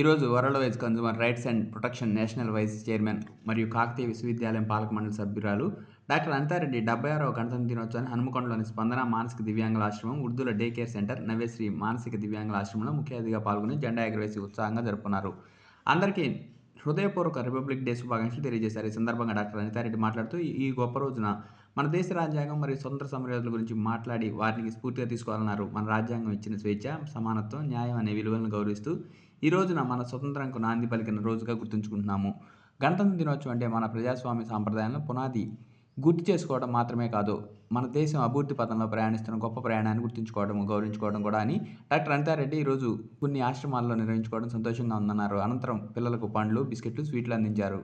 ఈరోజు world wise consumer rights and protection national vice chairman మరియు కాకతీయ విశ్వవిద్యాలయం పాలక మండలి సభ్యురాలు డాక్టర్ అనితారెడ్డి డెబ్బై ఆరవ గణతంత్ర దినోత్సవాన్ని హనుమకొండలోని స్పందన మానసిక దివ్యాంగుల ఆశ్రమం ఉర్దూల డే కేర్ సెంటర్ నవ్యశ్రీ మానసిక దివ్యాంగుల ఆశ్రమంలో ముఖ్య అతిథిగా పాల్గొని జెండా ఎగరవేసి ఉత్సాహంగా జరుపుకున్నారు. అందరికీ హృదయపూర్వక రిపబ్లిక్ డే శుభాకాంక్షలు తెలియజేశారు. ఈ సందర్భంగా డాక్టర్ అనితారెడ్డి మాట్లాడుతూ ఈ గొప్ప రోజున మన దేశ రాజ్యాంగం మరియు స్వతంత్ర సమరయోధుల గురించి మాట్లాడి వారిని స్ఫూర్తిగా తీసుకోవాలన్నారు. మన రాజ్యాంగం ఇచ్చిన స్వేచ్ఛ సమానత్వం న్యాయం అనే విలువలను గౌరవిస్తూ ఈ రోజున మన స్వతంత్రంకు నాంది పలికిన రోజుగా గుర్తుంచుకుంటున్నాము. గణతంత్ర దినోత్సవం అంటే మన ప్రజాస్వామ్య సాంప్రదాయాలను పునాది గుర్తు చేసుకోవడం మాత్రమే కాదు మన దేశం అభివృద్ధి పథంలో ప్రయాణిస్తున్న గొప్ప ప్రయాణాన్ని గుర్తుంచుకోవడం గౌరవించుకోవడం కూడా అని డాక్టర్ అనితారెడ్డి ఈరోజు కొన్ని ఆశ్రమాల్లో నిర్వహించుకోవడం సంతోషంగా ఉందన్నారు. అనంతరం పిల్లలకు పండ్లు బిస్కెట్లు స్వీట్లు అందించారు.